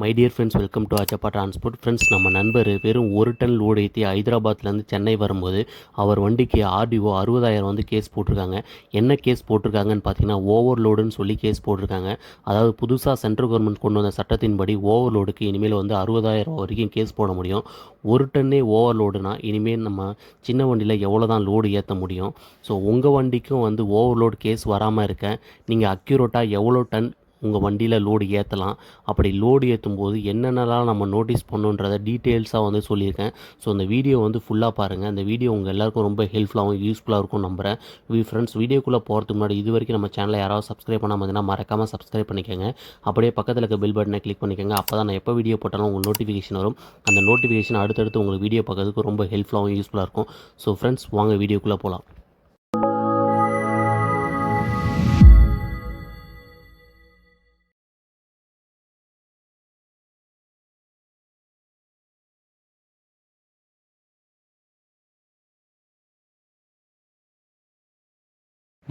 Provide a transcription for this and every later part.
My dear friends welcome to Achappa transport friends நம்ம நண்பர் வெறும் ஒரு டன் லோடு ஏற்றி ஹைதராபாத்லேருந்து சென்னை வரும்போது அவர் வண்டிக்கு ஆர்டிஓ அறுபதாயிரம் வந்து கேஸ் போட்டிருக்காங்க. என்ன கேஸ் போட்டிருக்காங்கன்னு பார்த்தீங்கன்னா ஓவர் லோடுன்னு சொல்லி கேஸ் போட்டிருக்காங்க. அதாவது புதுசாக சென்ட்ரல் கவர்மெண்ட் கொண்டு வந்த சட்டத்தின்படி ஓவர்லோடுக்கு இனிமேல் வந்து அறுபதாயிரம் வரைக்கும் கேஸ் போட முடியும். ஒரு டன்னே ஓவர்லோடுனா இனிமேல் நம்ம சின்ன வண்டியில் எவ்வளோ தான் லோடு ஏற்ற முடியும். ஸோ உங்கள் வண்டிக்கும் வந்து ஓவர்லோடு கேஸ் வராமல் இருக்க. நீங்கள் அக்யூரேட்டாக எவ்வளோ டன் உங்கள் வண்டியில் லோடு ஏற்றலாம் அப்படி லோடு ஏற்றும் போது என்னென்னலாம் நம்ம நோட்டீஸ் பண்ணுன்றதை டீட்டெயில்ஸாக வந்து சொல்லியிருக்கேன். ஸோ அந்த வீடியோ வந்து ஃபுல்லாக பாருங்கள் அந்த வீடியோ உங்கள் எல்லாருக்கும் ரொம்ப ஹெல்ப்ஃபுல்லாகவும் யூஸ்ஃபுல்லாக இருக்கும் நம்புகிறேன் வி ஃப்ரெண்ட்ஸ் வீடியோக்குள்ளே போகிறதுக்கு முன்னாடி இது வரைக்கும் நம்ம சேனலை யாராவது சப்ஸ்கிரைப் பண்ணாமல் இருந்தீங்கன்னா மறக்காமல் சப்ஸ்கிரைப் பண்ணிக்கோங்க. அப்படியே பக்கத்தில் இருக்க பெல் பட்டனை கிளிக் பண்ணிக்கோங்க. அப்போ தான் நான் எப்போ வீடியோ போட்டாலும் உங்களுக்கு நோட்டிஃபிகேஷன் வரும். அந்த நோட்டிஃபிகேஷன் அடுத்தடுத்து உங்களுக்கு வீடியோ பார்க்கறதுக்கு ரொம்ப ஹெல்ப்ஃபுல்லாகவும் யூஸ்ஃபுல்லாக இருக்கும். ஸோ ஃப்ரெண்ட்ஸ் வாங்க வீடியோக்குள்ளே போகலாம்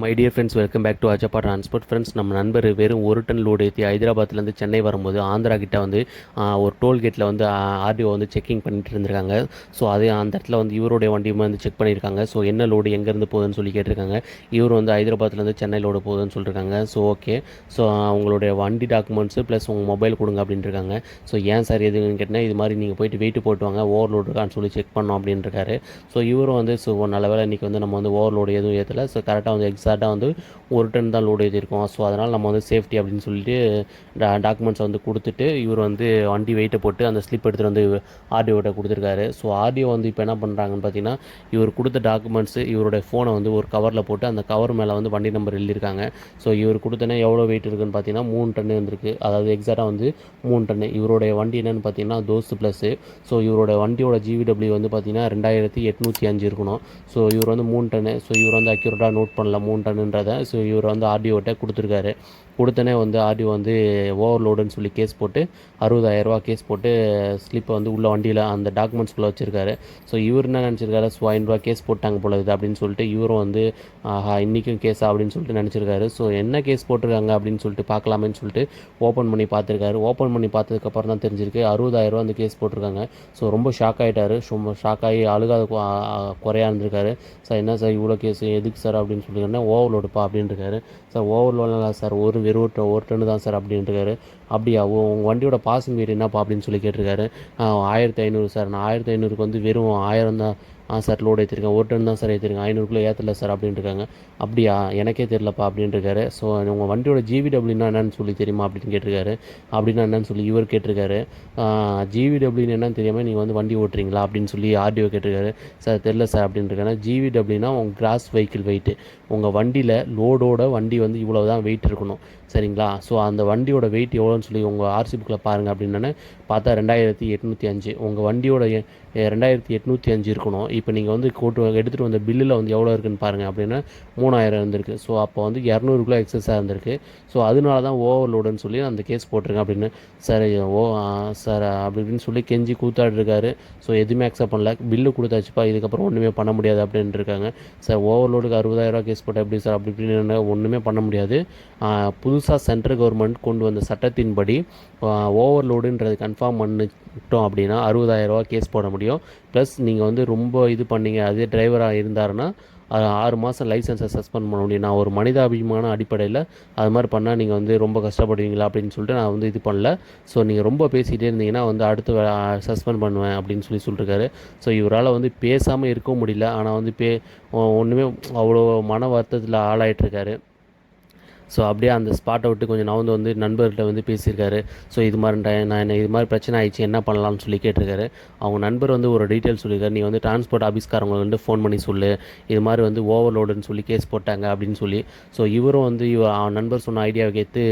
my dear friends welcome back to Ajappa transport friends நம்ம நண்பர் வெறும் ஒரு டன் லோடு ஏற்றி ஹைதராபாத்லேருந்து சென்னை வரும்போது ஆந்திரா கிட்ட வந்து ஒரு டோல்கேட்டில் வந்து ஆர்டிஓ வந்து செக்கிங் பண்ணிட்டு இருந்திருக்காங்க. ஸோ அதே அந்த இடத்துல வந்து இவருடைய வண்டியுமே வந்து செக் பண்ணியிருக்காங்க ஸோ என்ன லோடு எங்கேருந்து போகுதுன்னு சொல்லி கேட்டிருக்காங்க. இவர் வந்து ஹைதராபாத்லேருந்து சென்னை லோடு போகுதுன்னு சொல்லியிருக்காங்க ஸோ ஓகே ஸோ அவங்களுடைய வண்டி டாக்குமெண்ட்ஸு ப்ளஸ் உங்கள் மொபைல் கொடுங்க அப்படின்ட்டு இருக்காங்க ஸோ ஏன் சார் எதுன்னு கேட்டால் இது மாதிரி நீங்கள் போயிட்டு வெயிட் போட்டு வாங்க ஓவர்லோடு இருக்கான்னு சொல்லி செக் பண்ணோம் அப்படின்னு இருக்காரு ஸோ இவரும் வந்து ஸோ நல்ல வேலை இன்றைக்கி வந்து நம்ம வந்து ஓவர்லோடு எதுவும் ஏற்றலை ஸோ கரெக்டாக வந்து எக்ஸாக்டாக வந்து ஒரு டன் தான் லோடு ஏற்றிருக்கோம் ஸோ அதனால் நம்ம வந்து சேஃப்டி அப்படின்னு சொல்லிட்டு டாக்குமெண்ட்ஸை வந்து கொடுத்துட்டு இவர் வந்து வண்டி வெயிட்டை போட்டு அந்த ஸ்லிப் எடுத்துகிட்டு வந்து ஆர்டிஓட்ட கொடுத்துருக்காரு. ஸோ ஆர்டிஓ வந்து இப்போ என்ன பண்ணுறாங்கன்னு பார்த்தீங்கன்னா இவர் கொடுத்த டாக்குமெண்ட்ஸு இவருடைய ஃபோனை வந்து ஒரு கவரில் போட்டு அந்த கவர் மேலே வந்து வண்டி நம்பர் எழுதியிருக்காங்க. ஸோ இவர் கொடுத்தனே எவ்வளோ வெயிட் இருக்குன்னு பார்த்தீங்கன்னா மூணு டன்னு வந்திருக்கு அதாவது எக்ஸாக்டாக வந்து மூணு டன்னு இவருடைய வண்டி என்னென்னு பார்த்தீங்கன்னா தோஸ்து ப்ளஸ்ஸு ஸோ இவரோட வண்டியோட ஜிவிடபிள்யூ வந்து பார்த்தீங்கன்னா ரெண்டாயிரத்தி எட்நூற்றி அஞ்சு இருக்கணும். ஸோ இவர் வந்து மூணு டன்னு ஸோ இவர் வந்து அக்யூரேட்டாக நோட் பண்ணல. மூணு டன்னுன்றதை ஸோ இவர் வந்து ஆர்டிஓட்ட கொடுத்துருக்காரு. கொடுத்தனே வந்து ஆர்டிஓ வந்து ஓவர்லோடுன்னு சொல்லி கேஸ் போட்டு அறுபதாயிரரூவா கேஸ் போட்டு ஸ்லிப்பை வந்து உள்ள வண்டியில் அந்த டாக்குமெண்ட்ஸ்குள்ளே வச்சுருக்காரு. ஸோ இவர் என்ன நினச்சிருக்காரு? ஸோ ஐநூறுரூவா கேஸ் போட்டாங்க போல இது அப்படின்னு சொல்லிட்டு இவரும் வந்து ஆஹா இன்றைக்கும் கேஸா அப்படின்னு சொல்லிட்டு நினச்சிருக்காரு. ஸோ என்ன கேஸ் போட்டிருக்காங்க அப்படின்னு சொல்லிட்டு பார்க்கலாமேன்னு சொல்லிட்டு ஓப்பன் பண்ணி பார்த்துருக்காரு. ஓப்பன் பண்ணி பார்த்ததுக்கப்புறம் தான் தெரிஞ்சிருக்கு அறுபதாயிரரூவா அந்த கேஸ் போட்டிருக்காங்க. ஸோ ரொம்ப ஷாக் ஆகிட்டார் ரொம்ப ஷாக் ஆகி அழுகாத குறையா இருந்திருக்காரு. சார் என்ன சார் இவ்வளோ கேஸ் எதுக்கு சார்? அப்படின்னு ஓவர் ஓவர்லோடுப்பா அப்படின்ட்டுருக்காரு சார் ஓவர்லோட்லாம் சார் ஒரு வெறும் ஒரு ட- ஒரு டன்னு தான் சார் அப்படின்ட்டுருக்காரு அப்படியா உங்கள் வண்டியோட பாசிங் வெயிட் என்னப்பா அப்படின்னு சொல்லி கேட்டிருக்காரு. ஆயிரத்தி ஐநூறு சார். நான் ஆயிரத்தி ஐநூறுக்கு வந்து வெறும் ஆயிரம் தான் ஆ சார் லோடு ஏற்றிருக்கேன் ஒரு டன் தான் சார் ஏற்றிருக்கேன் ஐநூறுக்குள்ளே ஏற்றல சார் அப்படின்ட்டு இருக்காங்க அப்படியா? எனக்கே தெரிலப்பா அப்படின்ட்டு இருக்காரு ஸோ உங்கள் வண்டியோட ஜிவிடபிள்யூனா என்னன்னு சொல்லி தெரியுமா அப்படின்னு கேட்டிருக்காரு. அப்படின்னா என்னன்னு சொல்லி இவர் கேட்டிருக்காரு. ஜிவிடபிள்யூன்னு என்னன்னு தெரியாமல் நீங்கள் வந்து வண்டி ஓட்டுறீங்களா அப்படின்னு சொல்லி ஆர்டிஓ கேட்டிருக்காரு. சார் தெரில சார் அப்படின்னு இருக்காங்க ஜிவிடபிள்யூனா உங்கள் கிராஸ் வெஹிக்கிள் வெயிட்டு உங்கள் வண்டியில் லோடோட வண்டி வந்து இவ்வளோ தான் வெயிட் இருக்கணும். சரிங்களா? ஸோ அந்த வண்டியோட வெயிட் எவ்வளோன்னு சொல்லி உங்கள் ஆர்சி புக்கில் பாருங்கள் அப்படின்னு பார்த்தா ரெண்டாயிரத்தி எட்நூற்றி அஞ்சு. உங்கள் வண்டியோட ரெண்டாயிரத்தி எட்நூற்றி அஞ்சு இருக்கணும். இப்போ நீங்கள் வந்து கூட்டு எடுத்துகிட்டு வந்த பில்லில் வந்து எவ்வளோ இருக்குன்னு பாருங்கள் அப்படின்னா மூணாயிரம் இருந்திருக்கு. ஸோ அப்போ வந்து இரநூறுக்குள்ளே எக்ஸஸாக இருந்திருக்கு. ஸோ அதனால தான் ஓவர்லோடுன்னு சொல்லி அந்த கேஸ் போட்டிருக்கேன் அப்படின்னு சார் ஓ சார் அப்படி இப்படின்னு சொல்லி கெஞ்சி கூத்தாடிருக்காரு. ஸோ எதுவுமே அக்செப்ட் பண்ணல. பில்லு கொடுத்தாச்சுப்பா இதுக்கப்புறம் ஒன்றுமே பண்ண முடியாது அப்படின்ட்டு இருக்காங்க. சார் ஓவர்லோடுக்கு அறுபதாயிரரூவா கேஸ் போட்டால் எப்படி சார்? அப்படி இப்படின்னு ஒன்றுமே பண்ண முடியாது. புதுசாக சென்ட்ரல் கவர்மெண்ட் கொண்டு வந்த சட்டத்தின்படி ஓவர்லோடுன்றது கன்ஃபார்ம் பண்ணு விட்டோம் அப்படின்னா அறுபதாயிரரூவா கேஸ் போட முடியும். ப்ளஸ் நீங்கள் வந்து ரொம்ப இது பண்ணீங்க அதே டிரைவராக இருந்தாருன்னா அது ஆறு மாதம் லைசன்ஸை சஸ்பெண்ட் பண்ண முடியும். நான் ஒரு மனிதாபிமான அடிப்படையில் அது மாதிரி பண்ணால் நீங்கள் வந்து ரொம்ப கஷ்டப்படுவீங்களா அப்படின்னு சொல்லிட்டு நான் வந்து இது பண்ணல. ஸோ நீங்கள் ரொம்ப பேசிகிட்டே இருந்தீங்கன்னா வந்து அடுத்து சஸ்பெண்ட் பண்ணுவேன் அப்படின்னு சொல்லி சொல்லியிருக்காரு ஸோ இவரால் வந்து பேசாமல் இருக்கவும் முடியல. ஆனால் வந்து பே ஒன்றுமே அவ்வளோ மன வருத்தத்தில் ஆளாயிட்டிருக்காரு ஸோ அப்படியே அந்த ஸ்பாட்டை விட்டு கொஞ்சம் நான் வந்து நண்பர்கிட்ட வந்து பேசியிருக்காரு. ஸோ இது மாதிரி நான் என்ன இது மாதிரி பிரச்சனை ஆயிடுச்சு என்ன பண்ணலாம்னு சொல்லி கேட்டிருக்காரு. அவங்க நண்பர் வந்து ஒரு டீட்டெயில் சொல்லியிருக்காரு. நீ வந்து டிரான்ஸ்போர்ட் ஆஃபீஸ்காரங்களை வந்து ஃபோன் பண்ணி சொல்லு. இது மாதிரி வந்து ஓவர்லோடுன்னு சொல்லி கேஸ் போட்டாங்க அப்படின்னு சொல்லி. ஸோ இவரும் வந்து இவ அவன் நண்பர் சொன்ன ஐடியாவை கேட்டு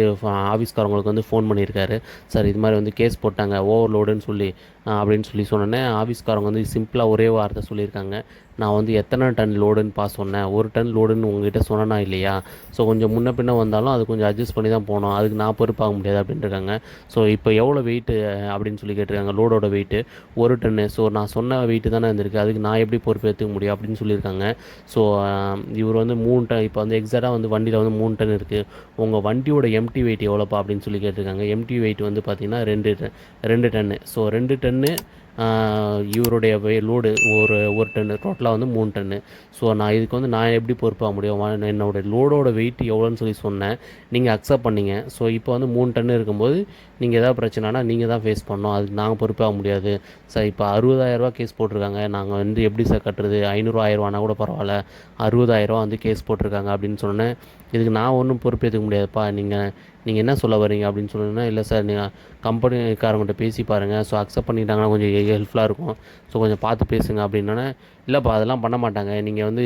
ஆஃபீஸ்காரங்களுக்கு வந்து ஃபோன் பண்ணியிருக்காரு. சார் இது மாதிரி வந்து கேஸ் போட்டாங்க ஓவர்லோடுன்னு சொல்லி அப்படின்னு சொல்லி சொன்னோன்னே ஆஃபீஸ்காரங்க வந்து சிம்பிளாக ஒரே வார்த்தை சொல்லியிருக்காங்க. நான் வந்து எத்தனை டன் லோடுன்னு பா சொன்னேன். ஒரு டன் லோடுன்னு உங்ககிட்ட சொன்னனா இல்லையா? ஸோ கொஞ்சம் முன்ன பின்ன வந்தாலும் அது கொஞ்சம் அட்ஜஸ்ட் பண்ணி தான் போகணும். அதுக்கு நான் பொறுப்பாக முடியாது அப்படின்ட்டு இருக்காங்க ஸோ இப்போ எவ்வளோ வெயிட்டு அப்படின்னு சொல்லி கேட்டிருக்காங்க. லோடோட வெயிட்டு ஒரு டன்னு ஸோ நான் சொன்ன வெயிட்டு தானே இருந்திருக்கு. அதுக்கு நான் எப்படி பொறுப்பேற்றுக்க முடியும் அப்படின்னு சொல்லியிருக்காங்க. ஸோ இவர் வந்து மூணு டன். இப்போ வந்து எக்ஸாக்டாக வந்து வண்டியில் வந்து மூணு டன் இருக்குது உங்கள் வண்டியோட எம்டி வெயிட் எவ்வளோப்பா அப்படின்னு சொல்லி கேட்டிருக்காங்க. எம்டி வெயிட் வந்து பார்த்திங்கன்னா ரெண்டு டன். ரெண்டு டன்னு ஸோ ரெண்டு டன்னு இவருடைய லோடு ஒரு ஒரு டன்னு டோட்டலாக வந்து மூணு டன்னு ஸோ நான் இதுக்கு வந்து நான் எப்படி பொறுப்பாக முடியும்? என்னோடய என்னோட லோடோட வெயிட் எவ்வளோன்னு சொல்லி சொன்னேன். நீங்கள் அக்செப்ட் பண்ணீங்க. ஸோ இப்போ வந்து மூணு டன்னு இருக்கும்போது நீங்கள் எதாவது பிரச்சனைனா நீங்கள் தான் ஃபேஸ் பண்ணோம் அதுக்கு நாங்கள் பொறுப்பாக முடியாது. சார் இப்போ அறுபதாயிரரூவா கேஸ் போட்டிருக்காங்க. நாங்கள் வந்து எப்படி சார் கட்டுறது? ஐநூறு ஆயிரரூவானா கூட பரவாயில்ல. அறுபதாயிரரூவா வந்து கேஸ் போட்டிருக்காங்க அப்படின்னு சொன்னேன். இதுக்கு நான் ஒன்றும் பொறுப்பேற்றுக்க முடியாதுப்பா. நீங்கள் நீங்கள் என்ன சொல்ல வரீங்க அப்படின்னு சொன்னீங்கன்னா இல்லை சார் நீங்கள் கம்பெனிக்காரங்கள்ட்ட பேசி பாருங்கள் ஸோ அக்செப்ட் பண்ணிட்டாங்கன்னா கொஞ்சம் ஹெல்ப்ஃபுல்லாக இருக்கும். ஸோ கொஞ்சம் பார்த்து பேசுங்க அப்படின்னா இல்லைப்பா அதெல்லாம் பண்ண மாட்டாங்க. நீங்கள் வந்து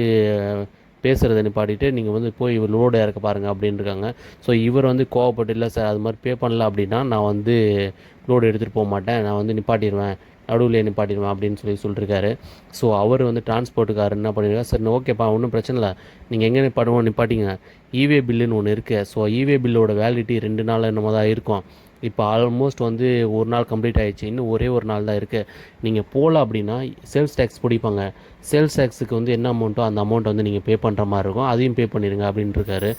பேசுகிறத நிப்பாட்டிட்டு நீங்கள் வந்து போய் இவர் லோடு இறக்க பாருங்கள் அப்படின்னு இருக்காங்க ஸோ இவர் வந்து கோவப்பட்டு இல்லை சார் அது மாதிரி பே பண்ணல அப்படின்னா நான் வந்து லோடு எடுத்துகிட்டு போக மாட்டேன். நான் வந்து நிப்பாட்டிடுவேன் நடுவில் நிப்பாட்டிடுவேன் அப்படின்னு சொல்லி சொல்லியிருக்காரு ஸோ அவர் வந்து டிரான்ஸ்போர்ட்டுக்காரர் என்ன பண்ணியிருக்காரு சரி ஓகேப்பா ஒன்றும் பிரச்சனை இல்லை. நீங்கள் எங்கே நிப்பாட்டுவோம்? நிப்பாட்டிங்க. இவே பில்லுன்னு ஒன்று இருக்குது ஸோ இவே பில்லோட வேலிடிட்டி ரெண்டு நாள் என்னமோ தான் இருக்கும். இப்போ ஆல்மோஸ்ட் வந்து ஒரு நாள் கம்ப்ளீட் ஆகிடுச்சு இன்னும் ஒரே ஒரு நாள் தான் இருக்குது நீங்கள் போகல அப்படின்னா சேல்ஸ் டேக்ஸ் பிடிப்பாங்க. சேல்ஸ் டேக்ஸுக்கு வந்து என்ன அமௌண்ட்டோ அந்த அமௌண்ட் வந்து நீங்கள் பே பண்ணுற மாதிரி இருக்கும். அதையும் பே பண்ணிடுங்க அப்படின்ட்டு இருக்காரு.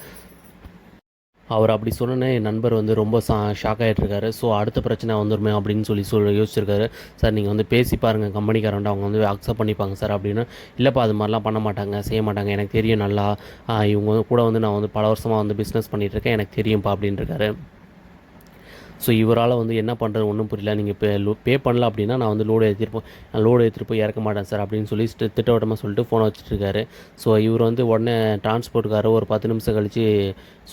அவர் அப்படி சொன்னோன்னே என் நண்பர் வந்து ரொம்ப சா ஷாக் ஆகிட்டுருக்காரு ஸோ அடுத்த பிரச்சனை வந்துருமே அப்படின்னு சொல்லி சொல் யோசிச்சிருக்காரு. சார் நீங்கள் வந்து பேசி பாருங்கள் கம்பெனிக்காரன்ட்டு அவங்க வந்து அக்செப்ட் பண்ணிப்பாங்க சார் அப்படின்னு. இல்லைப்பா அது மாதிரிலாம் பண்ண மாட்டாங்க. செய்ய மாட்டாங்க. எனக்கு தெரியும் நல்லா. இவங்க கூட வந்து நான் வந்து பல வருஷமாக வந்து பிஸ்னஸ் பண்ணிகிட்ருக்கேன் எனக்கு தெரியும்ப்பா அப்படின்ருக்காரு. ஸோ இவரால் வந்து என்ன பண்ணுறது ஒன்றும் புரியல. நீங்கள் பே பே பண்ணல அப்படின்னா நான் வந்து லோடு ஏற்றிருப்போம் நான் லோடு ஏற்றிருப்போம் போய் இறக்க மாட்டேன் சார் அப்படின்னு சொல்லி திட்ட- திட்டவட்டமாக சொல்லிட்டு ஃபோனை வச்சுட்டுருக்காரு. ஸோ இவர் வந்து உடனே டிரான்ஸ்போர்ட்டுக்காரர் ஒரு பத்து நிமிஷம் கழித்து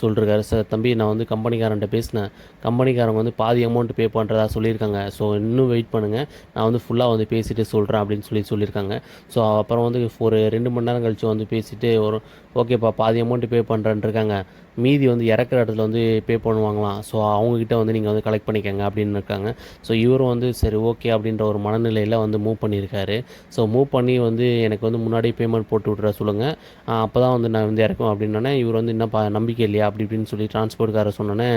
சொல்லிருக்காரு. சார் தம்பி நான் வந்து கம்பெனிக்காரன்ட்ட பேசினேன். கம்பெனிக்காரங்க வந்து பாதி அமௌண்ட் பே பண்ணுறதா சொல்லியிருக்காங்க. ஸோ இன்னும் வெயிட் பண்ணுங்கள் நான் வந்து ஃபுல்லாக வந்து பேசிட்டு சொல்கிறேன் அப்படின்னு சொல்லி சொல்லியிருக்காங்க. ஸோ அப்புறம் வந்து ஒரு ரெண்டு மணி நேரம் கழித்து வந்து பேசிட்டு ஒரு ஓகேப்பா பாதி அமௌண்ட் பே பண்ணுறேன்னு இருக்காங்க. மீதி வந்து இறக்குற இடத்துல வந்து பே பண்ணுவாங்களாம். ஸோ அவங்கக்கிட்ட வந்து நீங்கள் வந்து கலெக்ட் பண்ணிக்கங்க அப்படின்னு இருக்காங்க. ஸோ இவரும் வந்து சரி ஓகே அப்படின்ற ஒரு மனநிலையில் வந்து மூவ் பண்ணியிருக்காரு. ஸோ மூவ் பண்ணி வந்து எனக்கு வந்து முன்னாடியே பேமெண்ட் போட்டு விட்ற சொல்லுங்கள் அப்போ தான் வந்து நான் வந்து இறக்கும் அப்படின்னோடனே இவர் வந்து என்னப்பா நம்பிக்கை இல்லையா? அப்படி இப்படின்னு சொல்லி டிரான்ஸ்போர்ட்காரர் சொன்னோன்னே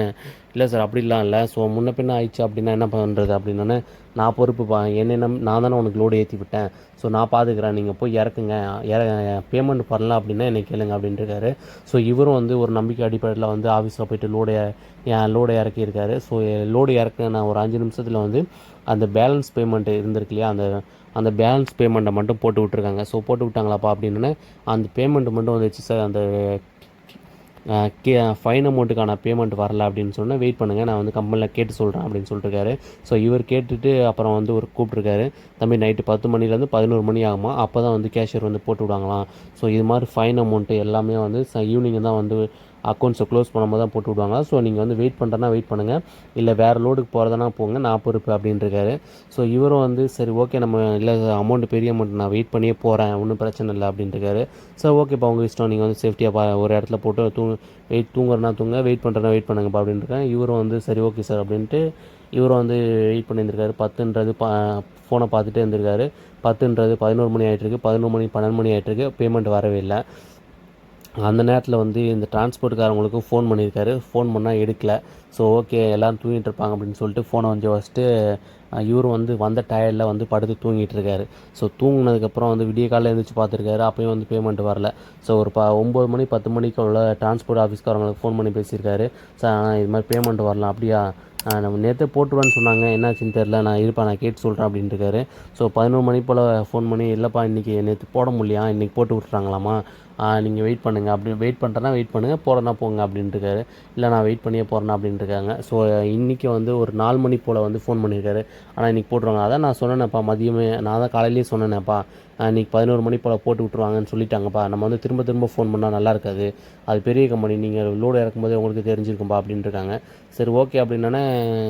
இல்லை சார் அப்படிலாம் இல்லை. ஸோ முன்ன பின்ன ஆயிடுச்சு அப்படின்னா என்ன பண்ணுறது அப்படின்னோடனே நான் பொறுப்புப்பா என்ன நான் தானே உனக்கு லோடு ஏற்றி விட்டேன். ஸோ நான் பார்த்துக்கிறேன் நீங்கள் போய் இறக்குங்க. இற பேமெண்ட் பண்ணலாம் அப்படின்னா என்னை கேளுங்க அப்படின்ட்டு இருக்காரு. ஸோ இவரும் வந்து ஒரு நம்பிக்கை அடிப்படையில் வந்து ஆஃபீஸில் போயிட்டு லோடு என் லோடை இறக்கியிருக்காரு ஸோ லோடு இறக்க நான் ஒரு அஞ்சு நிமிஷத்தில் வந்து அந்த பேலன்ஸ் பேமெண்ட் இருந்திருக்கு இல்லையா? அந்த அந்த பேலன்ஸ் பேமெண்ட்டை மட்டும் போட்டு விட்ருக்காங்க ஸோ போட்டு விட்டாங்களாப்பா அப்படின்னு அந்த பேமெண்ட் மட்டும் வந்துச்சு சார் அந்த கே ஃபைன் அமௌண்ட்டுக்கான பேமெண்ட் வரல அப்படின்னு சொன்னால் வெயிட் பண்ணுங்கள் நான் வந்து கம்பெனியில் கேட்டு சொல்கிறேன் அப்படின்னு சொல்லிட்டுருக்காரு. ஸோ இவர் கேட்டுட்டு அப்புறம் வந்து ஒரு கூப்பிட்ருக்காரு தம்பி நைட்டு பத்து மணிலேருந்து பதினோரு மணி ஆகுமா? அப்போ தான் வந்து கேஷியர் வந்து போட்டு விடுவாங்களாம். ஸோ இது மாதிரி ஃபைன் அமௌண்ட்டு எல்லாமே வந்து ஈவினிங் தான் வந்து அக்கௌண்ட்ஸை க்ளோஸ் பண்ணும்போது தான் போட்டு விடுவாங்க ஸோ நீங்கள் வந்து வெயிட் பண்ணுறேன்னா வெயிட் பண்ணுங்கள் இல்லை வேறு லோடுக்கு போகிறதுனா போங்க. நான் பொறுப்பு அப்படின்ட்டுருக்காரு ஸோ இவரும் வந்து சரி ஓகே நம்ம இல்லை அமௌண்ட் பெரிய அமௌண்ட் நான் வெயிட் பண்ணியே போகிறேன் ஒன்றும் பிரச்சனை இல்லை அப்படின்ட்டுருக்காரு ஸோ ஓகேப்பா உங்கள் இஷ்டம். நீங்கள் வந்து சேஃப்டியாக பா ஒரு இடத்துல போட்டு தூ வெயிட் தூங்குறனா தூங்க. வெயிட் பண்ணுறனா வெயிட் பண்ணுங்கப்பா அப்படின்ட்டுருக்கேன் இவரும் வந்து சரி ஓகே சார் அப்படின்ட்டு இவரும் வந்து வெயிட் பண்ணியிருந்திருக்காரு. பத்துன்றது பா ஃபோனை பார்த்துட்டே இருந்திருக்காரு. பத்துன்றது பதினோரு மணி ஆகிட்டுருக்கு பதினோரு மணி பன்னெண்டு மணி ஆகிட்டுருக்கு பேமெண்ட் வரவே இல்லை. அந்த நேரத்தில் வந்து இந்த டிரான்ஸ்போர்ட்காரவங்களுக்கும் ஃபோன் பண்ணியிருக்காரு. ஃபோன் பண்ணால் எடுக்கல. ஸோ ஓகே எல்லோரும் தூங்கிட்டு இருப்பாங்க அப்படின்னு சொல்லிட்டு ஃபோனை வந்து வச்சுட்டு இவரும் வந்து வந்த டயர்டில் வந்து படுத்து தூங்கிட்டு இருக்காரு. ஸோ தூங்கினதுக்கப்புறம் வந்து விடிய காலையில் எழுந்திரிச்சு பார்த்துருக்காரு. அப்பயும் வந்து பேமெண்ட் வரல. ஸோ ஒரு ப ஒம்பது மணி பத்து மணிக்கு உள்ள டிரான்ஸ்போர்ட் ஆஃபீஸ்காரங்களுக்கு ஃபோன் பண்ணி பேசியிருக்காரு. சார் ஆனால் இது மாதிரி பேமெண்ட் வரலாம் அப்படியா? நம்ம நேற்றே போட்டுருவேன்னு சொன்னாங்க. என்னாச்சுன்னு தெரில நான் இருப்பா நான் கேட்டு சொல்கிறேன் அப்படின்ட்டு இருக்காரு. ஸோ பதினோரு மணி போல் ஃபோன் பண்ணி இல்லைப்பா இன்றைக்கி நேற்று போட முடியா இன்றைக்கி போட்டு விட்றாங்களாமா நீங்கள் வெயிட் பண்ணுங்கள் அப்படி வெயிட் பண்ணுறேன்னா வெயிட் பண்ணுங்கள் போகிறனா போங்க அப்படின்ட்டு இருக்காரு இல்லை நான் வெயிட் பண்ணியே போகிறேன் அப்படின்ட்டு இருக்காங்க ஸோ இன்றைக்கி வந்து ஒரு நாலு மணி போல் வந்து ஃபோன் பண்ணியிருக்காரு ஆனால் இன்றைக்கி போட்டுருவாங்க. அதான் நான் சொன்னேனேப்பா மதியமே நான் தான் காலையிலேயே சொன்னேனேப்பா. இன்றைக்கி பதினோரு மணி போல் போட்டு விட்ருவாங்கன்னு சொல்லிட்டாங்கப்பா. நம்ம வந்து திரும்ப திரும்ப ஃபோன் பண்ணால் நல்லா இருக்காது. அது பெரிய கம்பெனி நீங்கள் லோடு இறக்கும்போதே உங்களுக்கு தெரிஞ்சிருக்கும்பா அப்படின்ட்டு சரி ஓகே அப்படின்னானே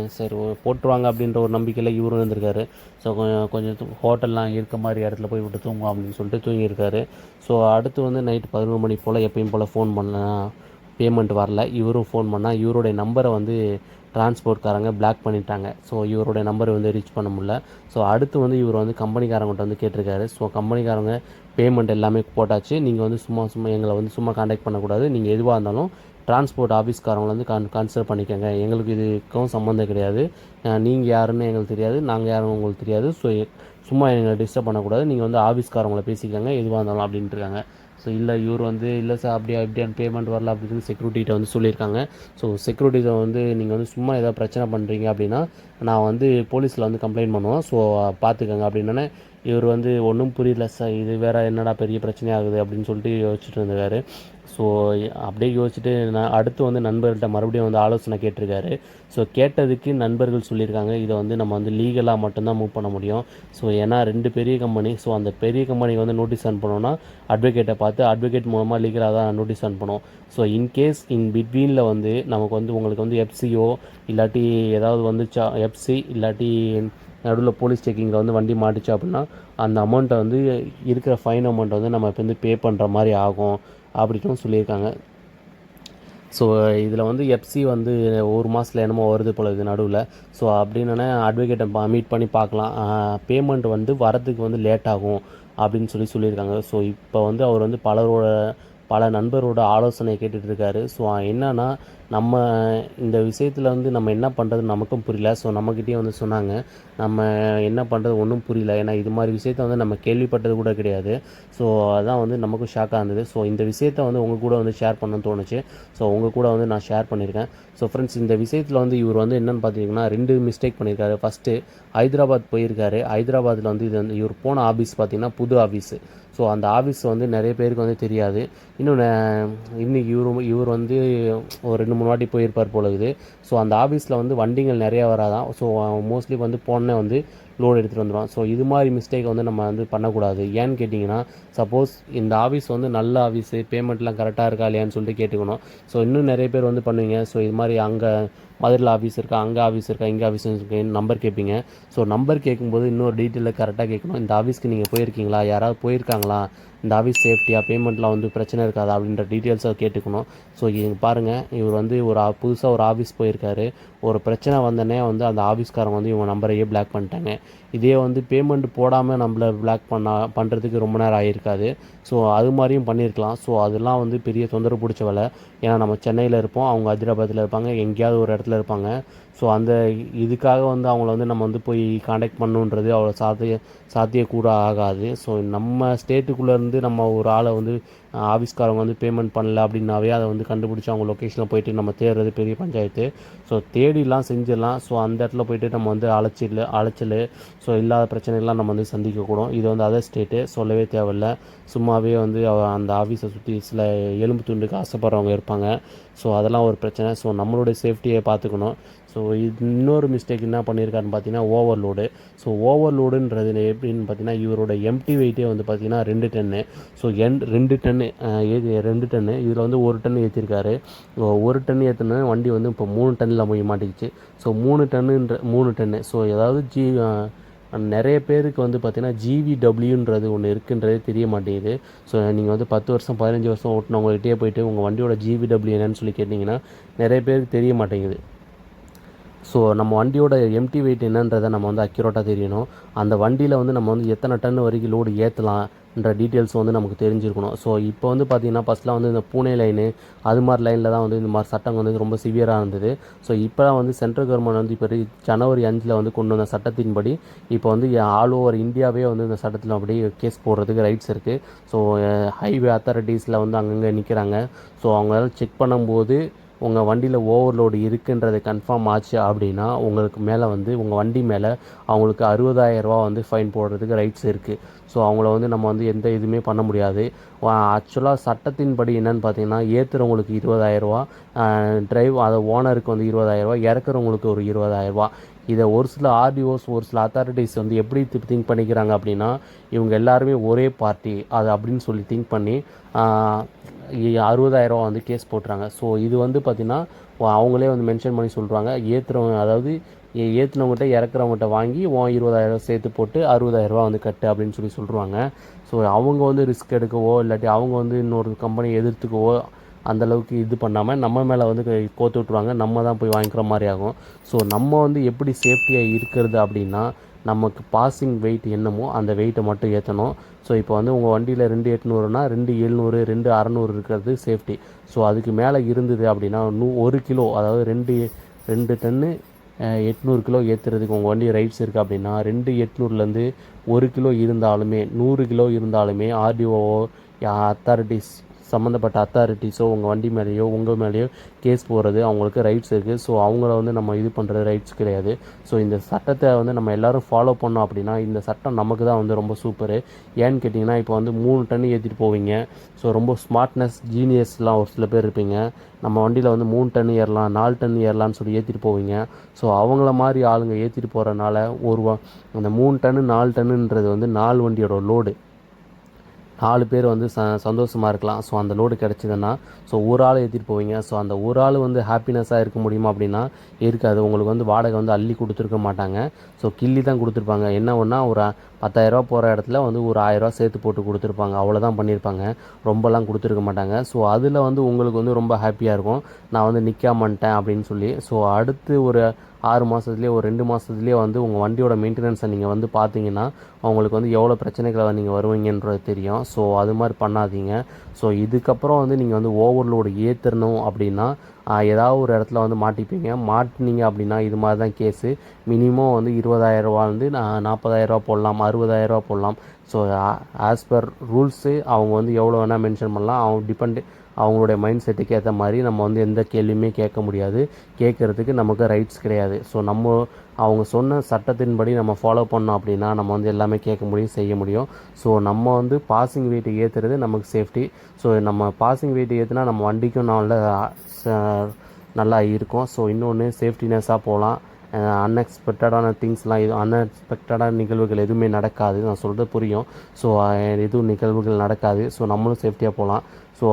சரி ஓ- போட்டுருவாங்க அப்படின்ற ஒரு நம்பிக்கையில் இவரும் இருந்திருக்காரு. ஸோ கொஞ்சம் கொஞ்சம் ஹோட்டல்லாம் இருக்க மாதிரி இடத்துல போய் விட்டு தூங்குவோம் அப்படின்னு சொல்லிட்டு தூங்கியிருக்காரு. ஸோ அடுத்து வந்து நைட்டு பதினோரு மணி போல் எப்பயும் போல் ஃபோன் பண்ணலாம் பேமெண்ட் வரல. இவரும் ஃபோன் பண்ணால் இவருடைய நம்பரை வந்து டிரான்ஸ்போர்ட்காரங்க பிளாக் பண்ணிட்டாங்க. ஸோ இவரோட நம்பர் வந்து ரீச் பண்ண முடில ஸோ அடுத்து வந்து இவர் வந்து கம்பெனிக்காரங்கள்ட்ட வந்து கேட்டிருக்காரு. ஸோ கம்பெனிக்காரங்க பேமெண்ட் எல்லாமே போட்டாச்சு. நீங்கள் வந்து சும்மா சும்மா எங்களை வந்து சும்மா காண்டாக்ட் பண்ணக்கூடாது. நீங்கள் எதுவாக இருந்தாலும் டிரான்ஸ்போர்ட் ஆஃபீஸ்காரங்களை வந்து கன் கன்சிடர் பண்ணிக்கோங்க. எங்களுக்கு இதுக்கும் சம்மந்தம் கிடையாது. நீங்கள் யாருன்னு எங்களுக்கு தெரியாது. நாங்கள் யாருன்னு உங்களுக்கு தெரியாது. ஸோ சும்மா எங்களை டிஸ்டர்ப் பண்ணக்கூடாது. நீங்கள் வந்து ஆஃபீஸ்காரங்களை பேசிக்கோங்க. எதுவாக இருந்தாலும் அப்படின்ட்டு இருக்காங்க. ஸோ இல்லை இவர் வந்து இல்லை சார் அப்படியா இப்படியான்னு பேமெண்ட் வரல அப்படின்னு செக்யூரிட்டிகிட்ட வந்து சொல்லியிருக்காங்க. ஸோ செக்யூரிட்டியை வந்து நீங்கள் வந்து சும்மா ஏதாவது பிரச்சனை பண்ணுறீங்க அப்படின்னா நான் வந்து போலீஸில் வந்து கம்ப்ளைண்ட் பண்ணுவோம் ஸோ பார்த்துக்கோங்க அப்படின்னே இவர் வந்து ஒன்றும் புரியல சார் இது வேறு என்னடா பெரிய பிரச்சனையாகுது? அப்படின்னு சொல்லிட்டு யோசிச்சுட்டு இருந்தார். ஸோ அப்படியே யோசிச்சுட்டு நான் அடுத்து வந்து நண்பர்கள்ட்ட மறுபடியும் வந்து ஆலோசனை கேட்டிருக்காரு. ஸோ கேட்டதுக்கு நண்பர்கள் சொல்லியிருக்காங்க. இதை வந்து நம்ம வந்து லீகலாக மட்டும்தான் மூவ் பண்ண முடியும். ஸோ ஏன்னா ரெண்டு பெரிய கம்பெனி ஸோ அந்த பெரிய கம்பெனிக்கு வந்து நோட்டீஸ் அனுப்பணும்னா அட்வொகேட்டை பார்த்து அட்வொகேட் மூலமாக லீகலாக தான் நோட்டீஸ் அனுப்பணும் ஸோ இன்கேஸ் இன் பிட்வீனில் வந்து நமக்கு வந்து உங்களுக்கு வந்து எஃப்சிஓ இல்லாட்டி ஏதாவது சா எஃப்சி இல்லாட்டி நடுவில் போலீஸ் செக்கிங்கில் வந்து வண்டி மாட்டுச்சு அப்படின்னா அந்த அமௌண்ட்டை வந்து இருக்கிற ஃபைன் அமௌண்ட்டை வந்து நம்ம இப்போ வந்து பே பண்ணுற மாதிரி ஆகும் அப்படின்னு சொல்லியிருக்காங்க. ஸோ இதில் வந்து எஃப்சி வந்து ஒரு மாதத்தில் என்னமோ வருது போல இது நடுவில். ஸோ அப்படின்னா அட்வொகேட்டை மீட் பண்ணி பார்க்கலாம். பேமெண்ட் வந்து வரதுக்கு வந்து லேட் ஆகும் அப்படின்னு சொல்லி சொல்லியிருக்காங்க. ஸோ இப்போ வந்து அவர் வந்து பலரோட பல நண்பரோட ஆலோசனை கேட்டுட்ருக்காரு. ஸோ என்னன்னா நம்ம இந்த விஷயத்தில் வந்து நம்ம என்ன பண்ணுறது நமக்கும் புரியல. ஸோ நம்மக்கிட்டேயும் வந்து சொன்னாங்க. நம்ம என்ன பண்ணுறது ஒன்றும் புரியல. ஏன்னா இது மாதிரி விஷயத்த வந்து நம்ம கேள்விப்பட்டது கூட கிடையாது. ஸோ அதான் வந்து நமக்கும் ஷாக்காக இருந்தது. ஸோ இந்த விஷயத்த வந்து உங்கள் கூட வந்து ஷேர் பண்ணணும்னு தோணுச்சு. ஸோ உங்கள் கூட வந்து நான் ஷேர் பண்ணியிருக்கேன். ஸோ ஃப்ரெண்ட்ஸ் இந்த விஷயத்தில் வந்து இவர் வந்து என்னென்னு பார்த்தீங்கன்னா ரெண்டு மிஸ்டேக் பண்ணியிருக்காரு. ஃபஸ்ட்டு ஹைதராபாத் போயிருக்காரு. ஹைதராபாத்தில் வந்து இது வந்து இவர் போன ஆஃபீஸ் பார்த்திங்கன்னா புது ஆஃபீஸு ஸோ அந்த ஆஃபீஸ் வந்து நிறைய பேருக்கு வந்து தெரியாது. இன்னொன்று இன்னைக்கு இவர் இவர் வந்து ஒரு ரெண்டு மூணு வாட்டி போயிருப்பார் போல இருக்குது. ஸோ அந்த ஆஃபீஸில் வந்து வண்டிகள் நிறையா வராதான். ஸோ மோஸ்ட்லி வந்து போனே வந்து லோடு எடுத்துகிட்டு வந்துடுவான் ஸோ இது மாதிரி மிஸ்டேக் வந்து நம்ம வந்து பண்ணக்கூடாது. ஏன்னு கேட்டிங்கன்னா சப்போஸ் இந்த ஆஃபீஸ் வந்து நல்ல ஆஃபீஸு பேமெண்ட்லாம் கரெக்டாக இருக்கா இல்லையான்னு சொல்லிட்டு கேட்டுக்கணும். ஸோ இன்னும் நிறைய பேர் வந்து பண்ணுவீங்க. ஸோ இது மாதிரி அங்கே மதுரையில் ஆஃபீஸ் இருக்கா அங்கே ஆஃபீஸ் இருக்கா இங்கே ஆஃபீஸ் இருக்கு நம்பர் கேட்பீங்க. ஸோ நம்பர் கேட்கும்போது இன்னொரு டீட்டெயிலில் கரெக்டாக கேட்கணும். இந்த ஆஃபீஸ்க்கு நீங்கள் போயிருக்கீங்களா? யாராவது போயிருக்காங்களா? இந்த ஆஃபீஸ் சேஃப்டியாக பேமெண்ட்லாம் வந்து பிரச்சனை இருக்காதா அப்படின்ற டீட்டெயில்ஸை கேட்டுக்கணும். ஸோ இங்கே பாருங்கள் இவர் வந்து ஒரு புதுசாக ஒரு ஆஃபீஸ் போயிருக்காரு. ஒரு பிரச்சனை வந்தோடனே வந்து அந்த ஆஃபீஸ்காரங்க வந்து இவங்க நம்பரையே பிளாக் பண்ணிட்டாங்க. இதே வந்து பேமெண்ட் போடாமல் நம்மளை பிளாக் பண்ண பண்ணுறதுக்கு ரொம்ப நேரம் ஆகியிருக்காது ஸோ அது மாதிரியும் பண்ணியிருக்கலாம் ஸோ அதெல்லாம் வந்து பெரிய தொந்தரவு பிடிச்ச வேலை. ஏன்னா நம்ம சென்னையில் இருப்போம். அவங்க ஹைதராபாத்தில் இருப்பாங்க. எங்கேயாவது ஒரு இடத்துல இருப்பாங்க. ஸோ அந்த இதுக்காக வந்து அவங்கள வந்து நம்ம வந்து போய் காண்டாக்ட் பண்ணுன்றது அவ்வளோ சாத்திய சாத்தியக்கூட ஆகாது ஸோ நம்ம ஸ்டேட்டுக்குள்ளேருந்து நம்ம ஒரு ஆளை வந்து ஆஃபீஸ்காரங்க வந்து பேமெண்ட் பண்ணல அப்படின்னாவே அதை வந்து கண்டுபிடிச்சி அவங்க லொக்கேஷனில் போயிட்டு நம்ம தேடுறது பெரிய பஞ்சாயத்து. ஸோ தேடிலாம் செஞ்சிடலாம். ஸோ அந்த இடத்துல போயிட்டு நம்ம வந்து அலைச்சல் அலைச்சல் ஸோ இல்லாத பிரச்சனைலாம் நம்ம வந்து சந்திக்கக்கூடும். இது வந்து அதர் ஸ்டேட்டு சொல்லவே தேவையில்ல. சும்மாவே வந்து அந்த ஆஃபீஸை சுற்றி சில எலும்பு துண்டுக்கு ஆசைப்படுறவங்க இருப்பாங்க. ஸோ அதெல்லாம் ஒரு பிரச்சனை. ஸோ நம்மளுடைய சேஃப்டியை பார்த்துக்கணும். ஸோ இன்னொரு மிஸ்டேக் என்ன பண்ணியிருக்காருன்னு பார்த்தீங்கன்னா ஓவர்லோடு ஸோ ஓவர்லோடுன்றது எப்படின்னு பார்த்தீங்கன்னா இவரோட எம்டி வெயிட்டே வந்து பார்த்தீங்கன்னா ரெண்டு டன்னு ஸோ என் ரெண்டு டன்னு ஏற்றி ரெண்டு டன்னு இதில் வந்து ஒரு டன் ஏற்றிருக்காரு ஒரு டன் ஏற்றினா வண்டி வந்து இப்போ மூணு டன்னில் போய் மாட்டிக்கிச்சு. ஸோ மூணு டன்னுன்ற மூணு டன்னு ஸோ ஏதாவது ஜி நிறைய பேருக்கு வந்து பார்த்தீங்கன்னா ஜிவிடபிள்யூன்றது ஒன்று இருக்குன்றதே தெரிய மாட்டேங்குது. ஸோ நீங்கள் வந்து பத்து வருஷம் பதினஞ்சு வருஷம் ஓட்டினவங்கள்ட்டே போயிட்டு உங்கள் வண்டியோட ஜிவிடபிள்யூ என்னன்னு சொல்லி கேட்டிங்கன்னா நிறைய பேருக்கு தெரிய மாட்டேங்குது. ஸோ நம்ம வண்டியோட எம்டி வெயிட் என்னன்றதை நம்ம வந்து அக்யூரேட்டாக தெரியணும். அந்த வண்டியில் வந்து நம்ம வந்து எத்தனை டன் வரைக்கும் லோடு ஏற்றலாம்ன்ற டீட்டெயில்ஸ் வந்து நமக்கு தெரிஞ்சிருக்கணும். ஸோ இப்போ வந்து பார்த்திங்கன்னா ஃபஸ்ட்லாம் வந்து இந்த பூனே லைனு அது மாதிரி லைனில் தான் வந்து இந்த மாதிரி சட்டம் வந்து ரொம்ப சிவியராக இருந்தது. ஸோ இப்போ வந்து சென்ட்ரல் கவர்மெண்ட் வந்து இப்போ ஜனவரி அஞ்சில் வந்து கொண்டு வந்த சட்டத்தின்படி இப்போ வந்து ஆல் ஓவர் இந்தியாவே வந்து இந்த சட்டத்தில் அப்படியே கேஸ் போடுறதுக்கு ரைட்ஸ் இருக்குது ஸோ ஹைவே அத்தாரிட்டிஸில் வந்து அங்கங்கே நிற்கிறாங்க ஸோ அவங்களால செக் பண்ணும்போது உங்கள் வண்டியில் ஓவர்லோடு இருக்குன்றது கன்ஃபார்ம் ஆச்சு அப்படின்னா உங்களுக்கு மேலே வந்து உங்கள் வண்டி மேலே அவங்களுக்கு 60000 ரூபா வந்து ஃபைன் போடுறதுக்கு ரைட்ஸ் இருக்குது ஸோ அவங்கள வந்து நம்ம வந்து எந்த இதுவுமே பண்ண முடியாது. ஆக்சுவலாக சட்டத்தின்படி என்னன்னு பார்த்தீங்கன்னா ஏற்றுறவங்களுக்கு இருபதாயிரரூவா டிரைவ் அதை ஓனருக்கு வந்து இருபதாயிரரூவா இறக்குறவங்களுக்கு ஒரு இருபதாயிரரூவா. இதை ஒரு சில ஆர்டிஓஸ் ஒரு சில அத்தாரிட்டிஸ் வந்து எப்படி திங்க் பண்ணிக்கிறாங்க அப்படின்னா இவங்க எல்லாருமே ஒரே பார்ட்டி அது அப்படின்னு சொல்லி திங்க் பண்ணி அறுபதாயிரரூவா வந்து கேஸ் போட்டுறாங்க. ஸோ இது வந்து பார்த்திங்கன்னா அவங்களே வந்து மென்ஷன் பண்ணி சொல்கிறாங்க ஏற்றுறவங்க அதாவது ஏ- இறக்குறவங்ககிட்ட வாங்கி ஓ இருபதாயிரம் சேர்த்து போட்டு அறுபதாயிரரூவா வந்து கட்டு அப்படின்னு சொல்லி சொல்கிறாங்க ஸோ அவங்க வந்து ரிஸ்க் எடுக்கவோ இல்லாட்டி அவங்க வந்து இன்னொரு கம்பெனியை எதிர்த்துக்கவோ அந்த அளவுக்கு இது பண்ணாமல் நம்ம மேலே வந்து கோத்து விட்ருவாங்க நம்ம தான் போய் வாங்கிக்கிற மாதிரி ஆகும். ஸோ நம்ம வந்து எப்படி சேஃப்டியாக இருக்கிறது அப்படின்னா நமக்கு பாசிங் வெயிட் என்னமோ அந்த வெயிட்டை மட்டும் ஏற்றணும் ஸோ இப்போ வந்து உங்கள் வண்டியில் ரெண்டு எட்நூறுனா ரெண்டு எழுநூறு ரெண்டு அறநூறு இருக்கிறது சேஃப்டி ஸோ அதுக்கு மேலே இருந்தது அப்படின்னா நூ ஒரு கிலோ அதாவது ரெண்டு ரெண்டு டன்னு எட்நூறு கிலோ ஏற்றுறதுக்கு உங்கள் வண்டி ரைட்ஸ் இருக்குது அப்படின்னா ரெண்டு எட்நூறுலேருந்து ஒரு கிலோ இருந்தாலுமே நூறு கிலோ இருந்தாலுமே ஆர்டிஓவோ அத்தாரிட்டிஸ் சம்மந்தப்பட்ட அத்தாரிட்டிஸோ உங்கள் வண்டி மேலேயோ உங்கள் மேலேயோ கேஸ் போடுறது அவங்களுக்கு ரைட்ஸ் இருக்குது ஸோ அவங்கள வந்து நம்ம இது பண்ணுறது ரைட்ஸ் கிடையாது. ஸோ இந்த சட்டத்தை வந்து நம்ம எல்லாரும் ஃபாலோ பண்ணோம் அப்படின்னா இந்த சட்டம் நமக்கு தான் வந்து ரொம்ப சூப்பரு ஏன்னு கேட்டிங்கன்னா இப்போ வந்து மூணு டன் ஏற்றிட்டு போவீங்க. ஸோ ரொம்ப ஸ்மார்ட்னஸ் ஜீனியஸ்லாம் ஒரு சில பேர் இருப்பீங்க. நம்ம வண்டியில் வந்து மூணு டன் ஏறலாம் நாலு டன் ஏறலாம்னு சொல்லி ஏற்றிட்டு போவீங்க. ஸோ அவங்கள மாதிரி ஆளுங்க ஏற்றிட்டு போகிறனால ஒரு அந்த மூணு டன்னு நாலு டன்னுன்றது வந்து நாலு வண்டியோட லோடு நாலு பேர் வந்து ச சந்தோஷமாக இருக்கலாம். ஸோ அந்த லோடு கிடச்சிதுன்னா ஸோ ஒரு ஆள் ஏற்றிட்டு போவீங்க. ஸோ அந்த ஒரு ஆள் வந்து ஹாப்பினஸ்ஸாக இருக்க முடியுமா அப்படின்னா இருக்காது. உங்களுக்கு வந்து வாடகை வந்து அள்ளி கொடுத்துருக்க மாட்டாங்க. ஸோ கிள்ளி தான் கொடுத்துருப்பாங்க. என்ன ஒன்றா ஒரு பத்தாயிரரூபா போகிற இடத்துல வந்து ஒரு ஆயிரரூவா சேர்த்து போட்டு கொடுத்துருப்பாங்க. அவ்வளோதான் பண்ணியிருப்பாங்க. ரொம்பலாம் கொடுத்துருக்க மாட்டாங்க. ஸோ அதில் வந்து உங்களுக்கு வந்து ரொம்ப ஹாப்பியாக இருக்கும். நான் வந்து நிற்காமன்ட்டேன் அப்படின்னு சொல்லி. ஸோ அடுத்து ஒரு ஆறு மாதத்துலேயே ஒரு ரெண்டு மாதத்துலேயே வந்து உங்கள் வண்டியோட மெயின்டெனன்ஸை நீங்கள் வந்து பார்த்தீங்கன்னா உங்களுக்கு வந்து எவ்வளோ பிரச்சனைகளை நீங்கள் வருவீங்கன்றது தெரியும். ஸோ அது மாதிரி பண்ணாதீங்க. ஸோ இதுக்கப்புறம் வந்து நீங்கள் வந்து ஓவர்லோடு ஏற்றணும் அப்படின்னா ஏதாவது ஒரு இடத்துல வந்து மாட்டிப்பீங்க. மாட்டினீங்க அப்படின்னா இது மாதிரி தான் கேஸு மினிமம் வந்து இருபதாயிரரூவாலேருந்து வந்து நான் நாற்பதாயிரரூவா போடலாம் அறுபதாயிரரூவா போடலாம். ஸோ ஆஸ் பர் ரூல்ஸு அவங்க வந்து எவ்வளோ வேணால் மென்ஷன் பண்ணலாம். அவங்க டிபெண்ட் அவங்களுடைய மைண்ட் செட்டுக்கு ஏற்ற மாதிரி நம்ம வந்து எந்த கேள்வியுமே கேட்க முடியாது. கேட்குறதுக்கு நமக்கு ரைட்ஸ் கிடையாது. ஸோ நம்ம அவங்க சொன்ன சட்டத்தின்படி நம்ம ஃபாலோ பண்ணோம் அப்படின்னா நம்ம வந்து எல்லாமே கேட்க முடியும் செய்ய முடியும். ஸோ நம்ம வந்து பாசிங் வெயிட்டு ஏற்றுறது நமக்கு சேஃப்டி ஸோ நம்ம பாசிங் வெயிட் ஏற்றுனா நம்ம வண்டிக்கும் நல்ல ச- நல்லா இருக்கும். ஸோ இன்னொன்று சேஃப்டினஸாக போகலாம். அன்எக்ஸ்பெக்டடான திங்ஸ்லாம் இது அன்எக்ஸ்பெக்டடான நிகழ்வுகள் எதுவுமே நடக்காது. நான் சொல்கிறது புரியும். ஸோ எதுவும் நிகழ்வுகள் நடக்காது. ஸோ நம்மளும் சேஃப்டியாக போகலாம். ஸோ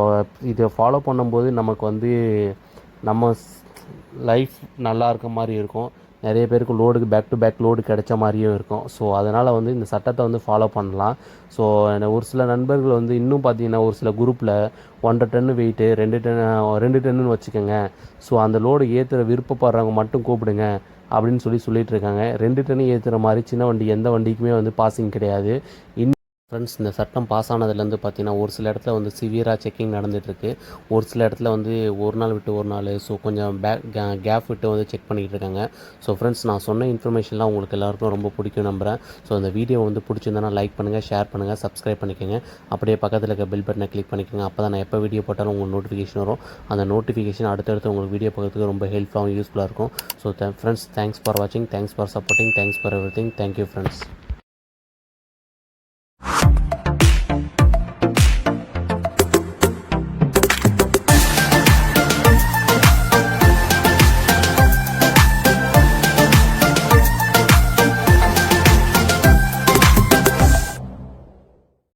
இதை ஃபாலோ பண்ணும்போது நமக்கு வந்து நம்ம லைஃப் நல்லா இருக்க மாதிரி இருக்கும். நிறைய பேருக்கு லோடுக்கு பேக் டு பேக் லோடு கிடைச்ச மாதிரியும் இருக்கும். ஸோ அதனால் வந்து இந்த சட்டத்தை வந்து ஃபாலோ பண்ணலாம். ஸோ ஒரு சில நண்பர்கள் வந்து இன்னும் பார்த்தீங்கன்னா ஒரு சில குரூப்பில் ஒன்றரை டன்னு வெயிட்டு ரெண்டு டன் ரெண்டு டன்னுன்னு வச்சுக்கோங்க. ஸோ அந்த லோடு ஏற்றுற விருப்பப்படுறவங்க மட்டும் கூப்பிடுங்க அப்படின்னு சொல்லி சொல்லிகிட்டு இருக்காங்க. ரெண்டு டன்னு ஏற்றுற மாதிரி சின்ன வண்டி எந்த வண்டிக்குமே வந்து பாசிங் கிடையாது. இன் ஃப்ரெண்ட்ஸ் இந்த சட்டம் பாஸ் ஆனதுலேருந்து பார்த்தீங்கன்னா ஒரு சில இடத்துல வந்து சிவியராக செக்கிங் நடந்துகிட்ருக்கு ஒரு சில இடத்துல வந்து ஒரு நாள் விட்டு ஒரு நாள் ஸோ கொஞ்சம் பேக் கேப் விட்டு வந்து செக் பண்ணிகிட்டு இருக்காங்க. ஸோ ஃப்ரெண்ட்ஸ் நான் சொன்ன இன்ஃபர்மேஷன்லாம் உங்களுக்கு எல்லாருக்கும் ரொம்ப பிடிக்கும் நம்புகிறேன் ஸோ அந்த வீடியோ வந்து பிடிச்சிருந்தனா லைக் பண்ணுங்கள் ஷேர் பண்ணுங்கள் சப்ஸ்கிரைப் பண்ணிக்கோங்க. அப்படியே பக்கத்தில் இருக்க பெல் பட்டனை கிளிக் பண்ணிக்கோங்க. அப்போ தான் நான் எப்போ வீடியோ போட்டாலும் உங்களுக்கு நோட்டிஃபிகேஷன் வரும். அந்த நோட்டிஃபிகேஷன் அடுத்தடுத்து உங்களுக்கு வீடியோ பார்க்கறதுக்கு ரொம்ப ஹெல்ப்ஃபுல்லாகவும் யூஸ்ஃபுல்லாக இருக்கும். ஸோ ஃப்ரெண்ட்ஸ் தேங்க்ஸ் ஃபார் வாட்சிங் thanks for supporting thanks for everything thank you friends